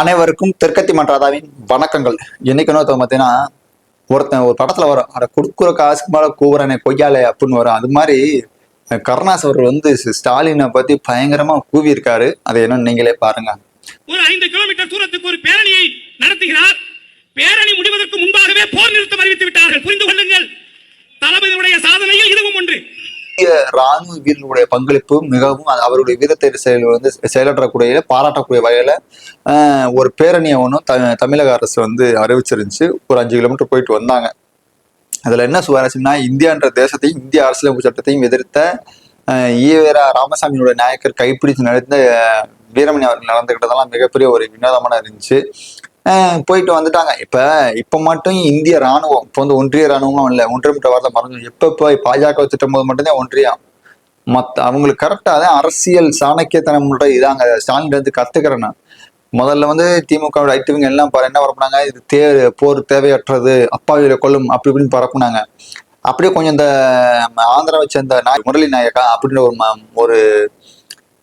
அனைவருக்கும் தெற்கத்தி மன்றாதாவின் வணக்கங்கள். என்னைக்கு நோத்த பார்த்தீங்கன்னா ஒருத்தன் ஒரு படத்துல வரும் அதை கொடுக்குற காசுக்கு மேல கூவுறனே கொய்யாலே அப்படின்னு வரும் அது மாதிரி கருணாஸ் அவர்கள் வந்து ஸ்டாலினை பத்தி பயங்கரமா கூவி இருக்காரு அதை என்னன்னு நீங்களே பாருங்க. ஒரு ஐந்து கிலோமீட்டர் தூரத்துக்கு ஒரு பேரணியை நடத்துகிறார். பேரணி முடிவதற்கு முன்பாகவே போர் நிறுத்தம் அறிவித்து வீரர்களுடைய பங்களிப்பும் மிகவும் அவருடைய வீரத்தை செயல் வந்து செயலாற்றக்கூடிய பாராட்டக்கூடிய வகையில ஒரு பேரணியை ஒன்றும் த தமிழக அரசு வந்து அறிவிச்சிருந்துச்சு. ஒரு அஞ்சு கிலோமீட்டர் போயிட்டு வந்தாங்க. அதுல என்ன சுவாரஸ்யம்னா இந்தியான்ற தேசத்தையும் இந்திய அரசியலமைப்பு சட்டத்தையும் எதிர்த்த ஈவேரா ராமசாமியோட நாயக்கர் கைப்பிடிச்சு நடந்த வீரமணி அவர்கள் நடந்துகிட்டதெல்லாம் மிகப்பெரிய ஒரு வினோதமான இருந்துச்சு. போயிட்டு வந்துட்டாங்க. இப்ப இப்ப மட்டும் இந்திய ராணுவம் இப்போ வந்து ஒன்றிய ராணுவமும் இல்லை ஒன்றியமிட்ட வார்த்தை மறந்து எப்ப போய் பாஜக திட்டம் போது மட்டும்தான் ஒன்றியம். மத்த அவங்களுக்கு கரெக்டாக தான் அரசியல் சாணக்கியத்தனம் இதாங்க. ஸ்டாலின் வந்து கத்துக்கிறேன் நான். முதல்ல வந்து திமுக ஐட்டுவங்க எல்லாம் பாரு என்ன பரப்புனாங்க? இது தே போர் தேவையற்றது அப்பாவியில கொல்லும் அப்படி இப்படின்னு பரப்புனாங்க. அப்படியே கொஞ்சம் இந்த ஆந்திராவை சேர்ந்த நாய் முரளி நாயக்கா அப்படின்னு ஒரு ம- ஒரு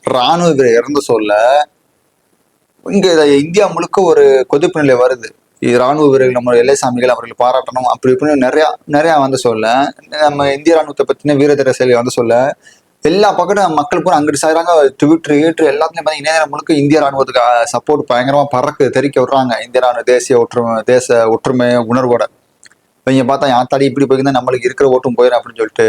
ராணுவ வீரர் இறந்து சொல்ல இங்க இந்தியா முழுக்க ஒரு கொதிப்பு நிலை வருது. இது ராணுவ வீரர்கள் நம்ம எல்லைசாமிகள் அவர்களை பாராட்டணும் அப்படி இப்படின்னு நிறைய நிறைய வந்து சொல்ல நம்ம இந்திய ராணுவத்தை பத்தின வீரதீர செயலி வந்து சொல்ல எல்லா பக்கமும் மக்கள் பூரா அங்கிட்டு சாயிறாங்க ட்விட்டர் ஈட்ரு எல்லாத்துலயும் பார்த்தீங்கன்னா இணையதளம் முழுக்க இந்திய ராணுவத்துக்கு சப்போர்ட் பயங்கரமா பறக்கு தெரிக்க விடுறாங்க. இந்திய ராணுவ தேசிய ஒற்றுமை தேச ஒற்றுமை உணர்வோட. இவங்க பார்த்தா யாத்தாடி இப்படி போயிருந்தா நம்மளுக்கு இருக்கிற ஓட்டும் போயிடும் அப்படின்னு சொல்லிட்டு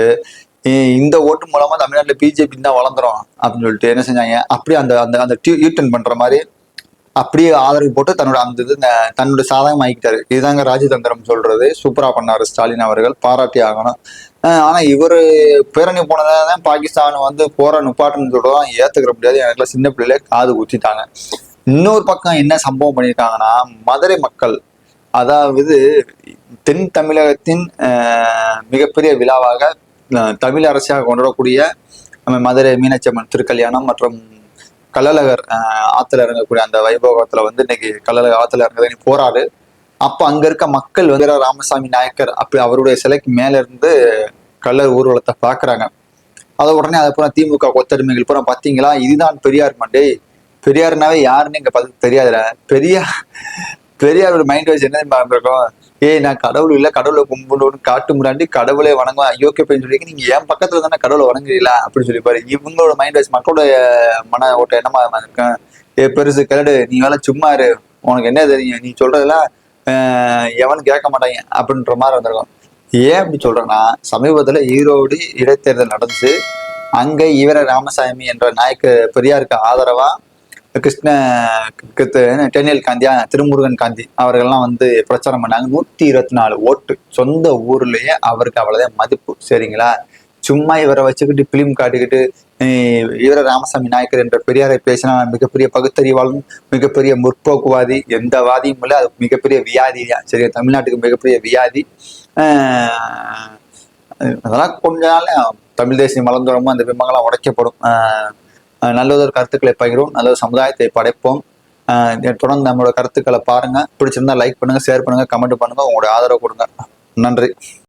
இந்த ஓட்டு மூலமா தமிழ்நாட்டில் பிஜேபி தான் வளர்ந்துரும் அப்படின்னு சொல்லிட்டு என்ன செஞ்சாங்க. அப்படியே அந்த அந்த அந்த யூட்டன் பண்ற மாதிரி அப்படியே ஆதரவு போட்டு தன்னோட அந்த இது தன்னோட சாதகம் ஆகிக்கிட்டாரு இதுதாங்க ராஜதந்திரம் சொல்றது. சூப்பரா பண்ணாரு ஸ்டாலின் அவர்கள். பாராட்டி ஆகணும். ஆனா இவர் பேரணி போனதான் பாகிஸ்தான் வந்து போற நுப்பாட்டுன்னு சொல்றதான் ஏத்துக்கிற முடியாது. எனக்குலாம் சின்ன பிள்ளையில காது குத்திட்டாங்க. இன்னொரு பக்கம் என்ன சம்பவம் பண்ணியிருக்காங்கன்னா மதுரை மக்கள் அதாவது தென் தமிழகத்தின் மிகப்பெரிய விழாவாக தமிழ் அரசியாக கொண்டாடக்கூடிய நம்ம மதுரை மீனாட்சி அம்மன் திருக்கல்யாணம் மற்றும் கள்ளழகர் ஆத்துல இறங்கக்கூடிய அந்த வைபவத்துல வந்து இன்னைக்கு கள்ளழகர் ஆத்துல இறங்குறது போறாரு அப்ப அங்க இருக்க மக்கள் வந்து ராமசாமி நாயக்கர் அப்படி அவருடைய சிலைக்கு மேல இருந்து கள்ளர் ஊர்வலத்தை பாக்குறாங்க. அதை உடனே அதை பூரா திமுக கொத்தடிமைகள் பூரா பாத்தீங்களா? இதுதான் பெரியார் மண்டே. பெரியார்னாவே யாருன்னு இங்க பார்த்து தெரியாதுல பெரியார் பெரியாரோட மைண்ட் வாய்ஸ் என்ன இருக்கும்? ஏய் நான் கடவுள் இல்ல கடவுளை கும்பிடணும்னு காட்டு முன்னாடி கடவுளை வணங்குவேன். ஐயோக்கே போய் சொல்லி நீங்க என் பக்கத்துல தானே கடவுளை வணங்குறீங்களா? அப்படின்னு சொல்லி பாரு இவங்களோட மைண்ட் வாய்ஸ் மக்களோட மன ஓட்ட என்னமா இருக்கும்? ஏ பெருசு கரடு நீ வேலை சும்மா இரு. உனக்கு என்ன தெரியும்? நீ சொல்றதெல்லாம் எவனும் கேட்க மாட்டாங்க அப்படின்ற மாதிரி வந்திருக்கும். ஏன் அப்படி சொல்றேன்னா சமீபத்துல ஈரோடு இடைத்தேர்தல் நடந்துச்சு. அங்கே இவர ராமசாமி என்ற நாயக்கு பெரியாருக்கு ஆதரவா கிருஷ்ண டெனியல் காந்தியா திருமுருகன் காந்தி அவர்கள்லாம் வந்து பிரச்சாரம் பண்ணாங்க. நூத்தி இருபத்தி நாலு ஓட்டு சொந்த ஊர்லயே அவருக்கு அவ்வளவுதான் மதிப்பு. சரிங்களா? சும்மா இவரை வச்சுக்கிட்டு பிலிம் காட்டிக்கிட்டு இவர ராமசாமி நாயக்கர் என்ற பெரியாரை பேசினா மிகப்பெரிய பகுத்தறிவாளன் மிகப்பெரிய முற்போக்குவாதி எந்த வாதியும் இல்லை. அது மிகப்பெரிய வியாதி. சரியா தமிழ்நாட்டுக்கு மிகப்பெரிய வியாதி. அதெல்லாம் கொஞ்ச நாள் தமிழ் தேசியம் வளர்ந்துறமோ அந்த பிம்பங்கள்லாம் உடைக்கப்படும். நல்லதொரு கருத்துக்களை பகிரும் நல்ல ஒரு சமுதாயத்தை படைப்போம். தொடர்ந்து நம்மளோட கருத்துக்களை பாருங்க. பிடிச்சிருந்தா லைக் பண்ணுங்க ஷேர் பண்ணுங்க கமெண்ட் பண்ணுங்க. உங்களுடைய ஆதரவு கொடுங்க. நன்றி.